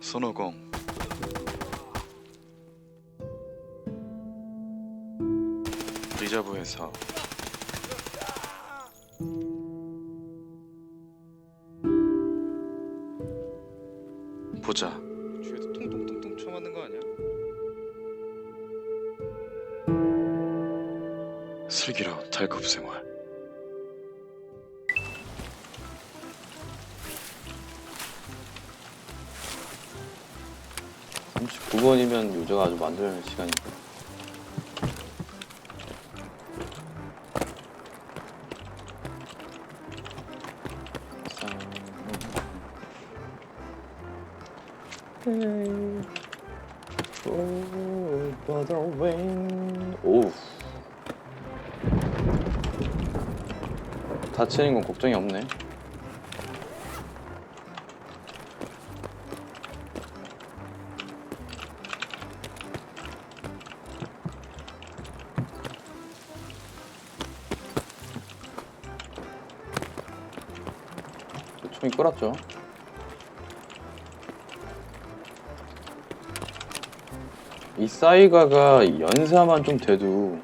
손오공. 리저브에서. 보자. 주위에서 통통통통 쳐맞는 거 아니야? 슬기로운 달급 생활 39번이면 요저가 아주 만들어낼 시간이고 오우 다치는 건 걱정이 없네 끌었죠 이 사이가가 연사만 좀 돼도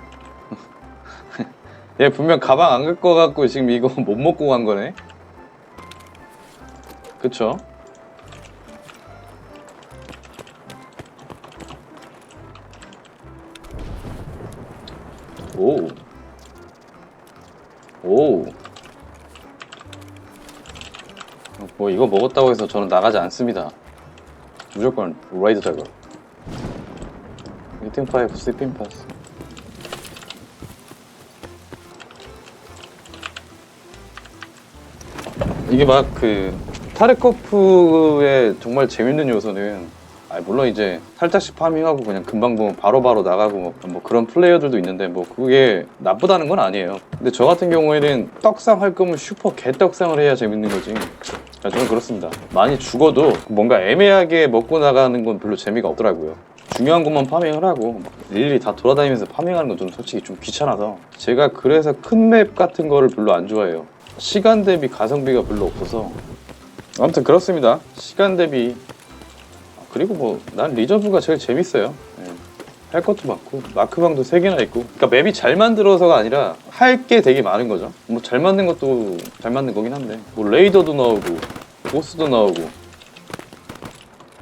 얘 분명 가방 안 갖고 갖고 지금 이거 못 먹고 간 거네 그쵸? 오. 오. 뭐 이거 먹었다고 해서 저는 나가지 않습니다. 무조건 라이드 작업. 미팅 파이브 스피핑 파스. 이게 막 그 타르코프의 정말 재밌는 요소는 아 물론 이제 살짝씩 파밍하고 그냥 금방 보면 바로바로 나가고 뭐, 뭐 그런 플레이어들도 있는데 뭐 그게 나쁘다는 건 아니에요. 근데 저 같은 경우에는 떡상 할 거면 슈퍼 개떡상을 해야 재밌는 거지. 아, 저는 그렇습니다. 많이 죽어도 뭔가 애매하게 먹고 나가는 건 별로 재미가 없더라고요. 중요한 것만 파밍을 하고 막 일일이 다 돌아다니면서 파밍하는 건 좀 솔직히 좀 귀찮아서 제가 그래서 큰 맵 같은 거를 별로 안 좋아해요. 시간 대비 가성비가 별로 없어서 아무튼 그렇습니다. 시간 대비 아, 그리고 뭐 난 리저브가 제일 재밌어요. 예. 할 것도 많고 마크방도 세 개나 있고 그러니까 맵이 잘 만들어서가 아니라 할 게 되게 많은 거죠. 뭐 잘 만든 것도 잘 만든 거긴 한데 뭐 레이더도 나오고 보스도 나오고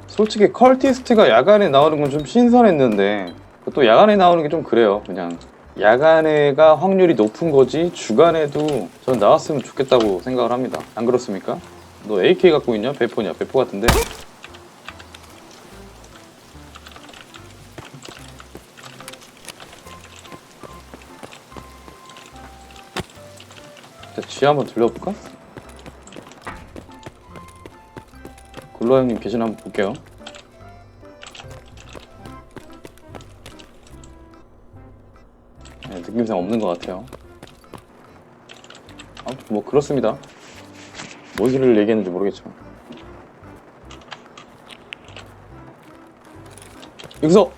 솔직히 컬티스트가 야간에 나오는 건 좀 신선했는데 또 야간에 나오는 게 좀 그래요. 그냥 야간에가 확률이 높은 거지 주간에도 전 나왔으면 좋겠다고 생각을 합니다. 안 그렇습니까? 너 AK 갖고 있냐? 배포냐? 배포 같은데? 자, 쥐 한번 들려볼까? 굴러 형님 계신 한번 볼게요. 네, 느낌상 없는 것 같아요. 아무튼 뭐 그렇습니다. 뭔 소리를 얘기했는지 모르겠지만. 여기서!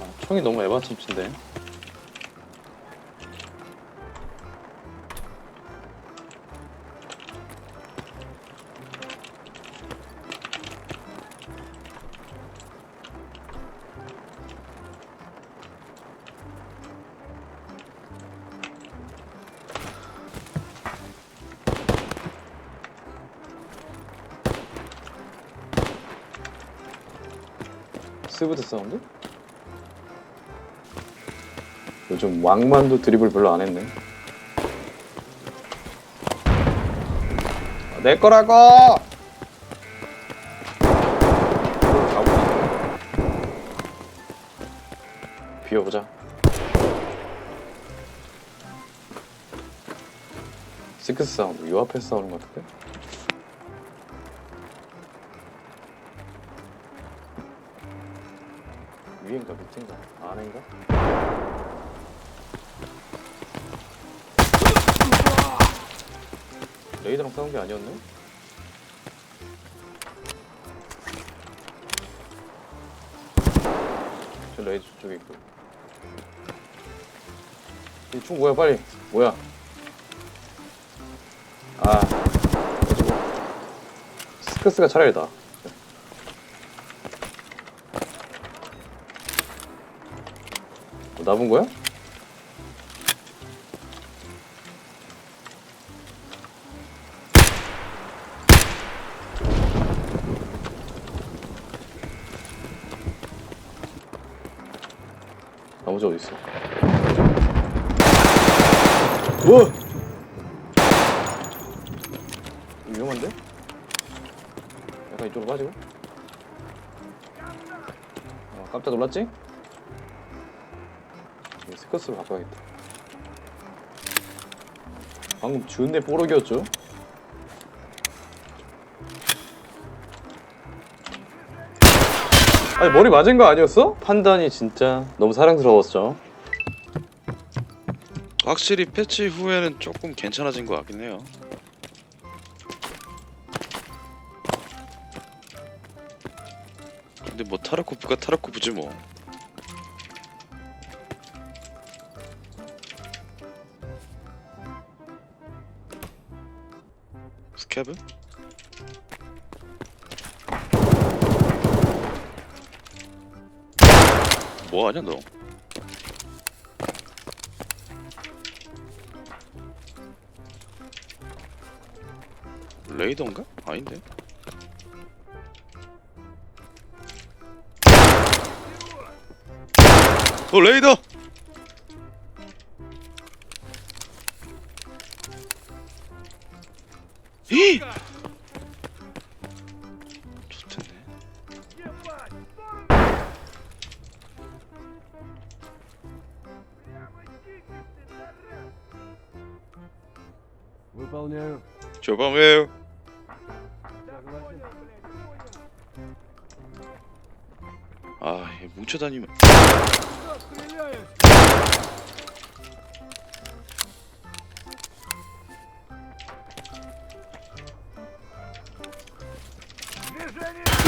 아, 총이 너무 에바침친데. 스브드 사운드? 요즘 왕만도 드리블 별로 안 했네. 아, 내 거라고! 비워보자. 시크스 사운드, 요 앞에서 싸우는 것 같은데? 위인가 밑인가 아래인가? 레이더랑 싸운 게 아니었네? 저 레이더 저쪽에 있고. 이총 뭐야 빨리. 뭐야? 아 가지고. 스크스가 차라리 나 나 본 거야? 나머지 어디 있어? 뭐? 위험한데? 약간 이쪽으로 빠지고? 어, 깜짝 놀랐지? 스커스로 바꿔야겠다. 방금 주은내 뽀록이었죠? 아니 머리 맞은 거 아니었어? 판단이 진짜 너무 사랑스러웠죠. 확실히 패치 후에는 조금 괜찮아진 것 같긴 해요. 근데 뭐 타르코프가 타르코프지 뭐. 스캐브? 뭐 하냐 너? 레이더인가? 아닌데. 어 레이더! 좋던데. Выполняю. 조범해요. 아, 얘 뭉쳐다니면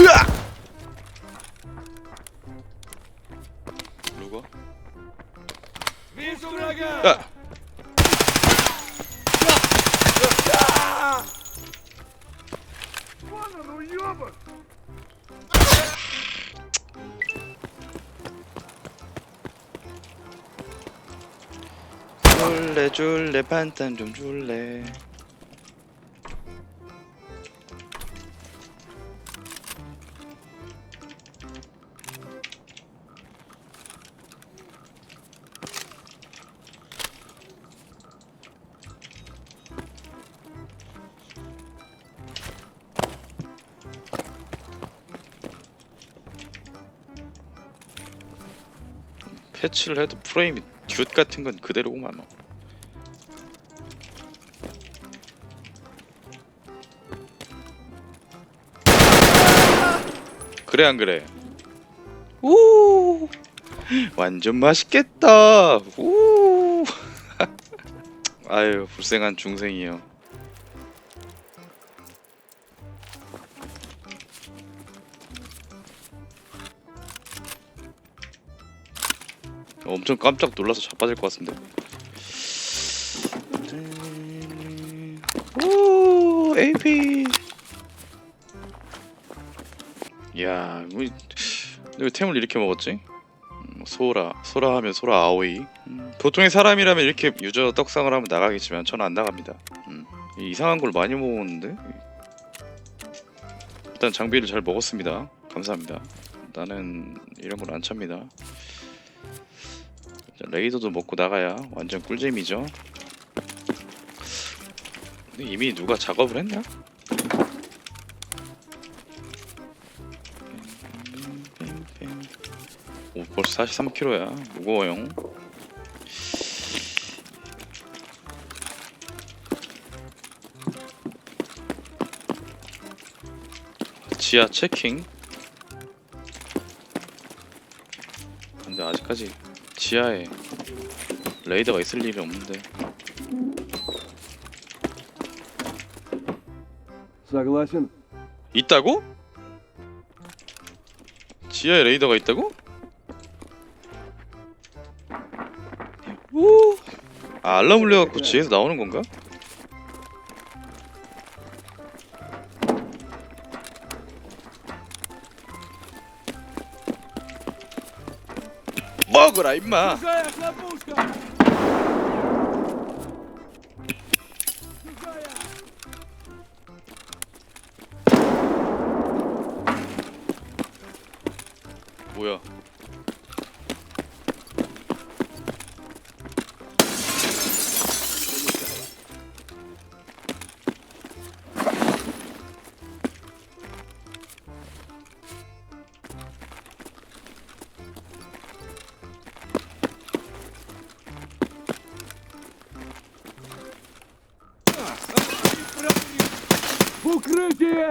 으아! 누구? 야! 줄래 줄래 반찬 좀 줄래 패치를 해도 프레임이 듀 같은 건 그대로구만 뭐. 그래 안 그래? 우 완전 맛있겠다. 우 아유 불쌍한 중생이요. 엄청 깜짝 놀라서 자빠질 것 같은데. 오 AP. 야, 뭐, 이- 왜 템을 이렇게 먹었지? 음, 소라, 소라 하면 소라 아오이. 음, 보통의 사람이라면 이렇게 유저 떡상을 하면 나가겠지만 저는 안 나갑니다. 음, 이- 이상한 걸 많이 먹었는데. 일단 장비를 잘 먹었습니다. 감사합니다. 나는 이런 걸 안 찹니다. 자, 레이더도 먹고 나가야 완전 꿀잼이죠. 근데 이미 누가 작업을 했나? 오 벌써 43kg야 무거워요 지하 체킹 근데 아직까지 지하에 레이더가 있을 일이 없는데 Согласен. 있다고? 지하에 레이더가 있다고? 오. 아, 알람 울려갖고 지하에서 나오는 건가? 먹! 먹어라 임마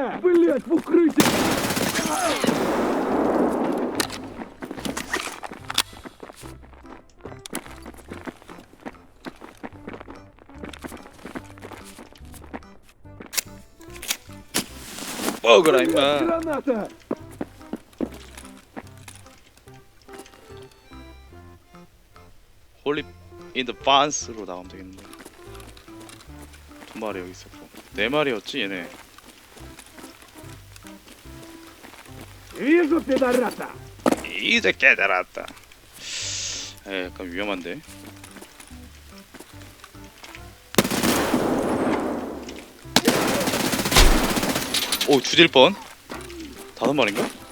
укрытие! Блять, в укрытие! 먹어라 Блядь, 임마 Граната! 홀리 인더 반스로 나가면 되겠는데 두 마리 여기 있었고 네 마리였지 얘네 일곱 대 날랐다. 이제 깨달았다. 에, 약간 위험한데. 오, 주질 뻔. 다섯 마리인가?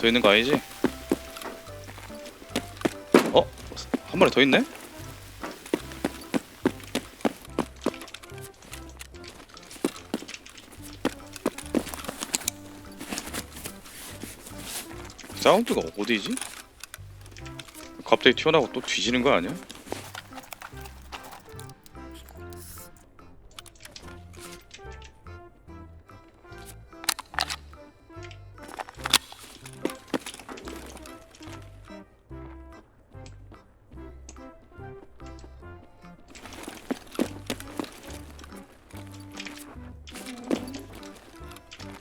더 있는 거 아니지? 어? 한 마리 더 있네? 사운드가 어디지? 갑자기 튀어나오고 또 뒤지는 거 아니야?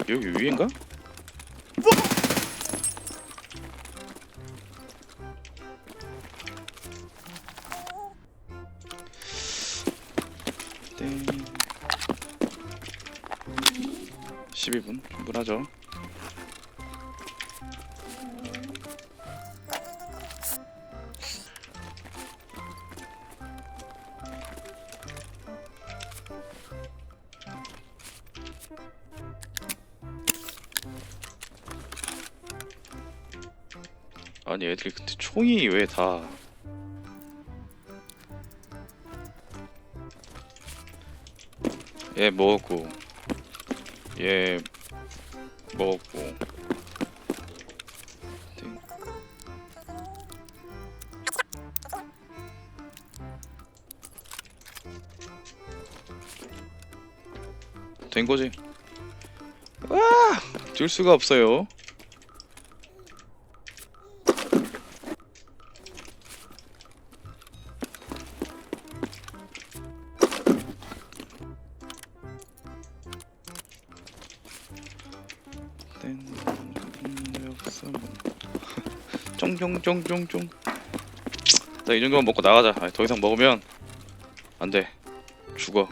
여기 위인가? 땡. 12분 충분하죠. 아니 애들이 근데 총이 왜 다 얘 먹었고 얘 먹었고 땡. 된 거지 와! 줄 수가 없어요 쫑쫑쫑쫑쫑. 자 이 정도만 먹고 나가자. 아니, 더 이상 먹으면 안돼. 죽어.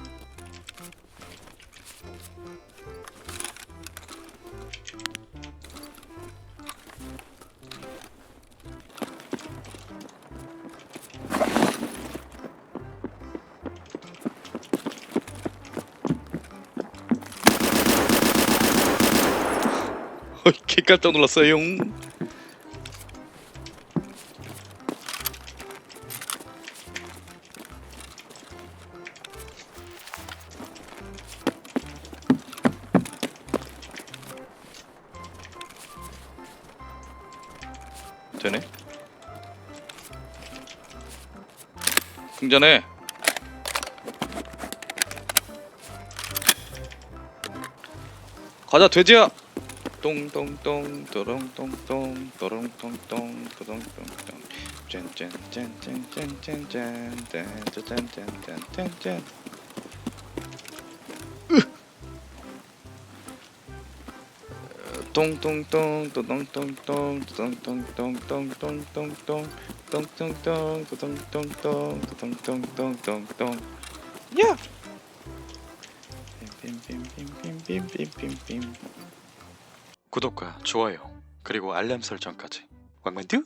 깜짝 놀랐어요 충전해 가자 돼지야 똥똥똥 또롱똥똥 또롱똥똥 또롱똥똥 짠짠짠짠짠짠짠짠짠짠짠짠 똥똥똥 또똥똥똥 또똥똥똥똥똥똥똥 똥똥똥 똥똥똥 똥똥똥똥똥 야! 구독과 좋아요 그리고 알람 설정까지. 왕만두!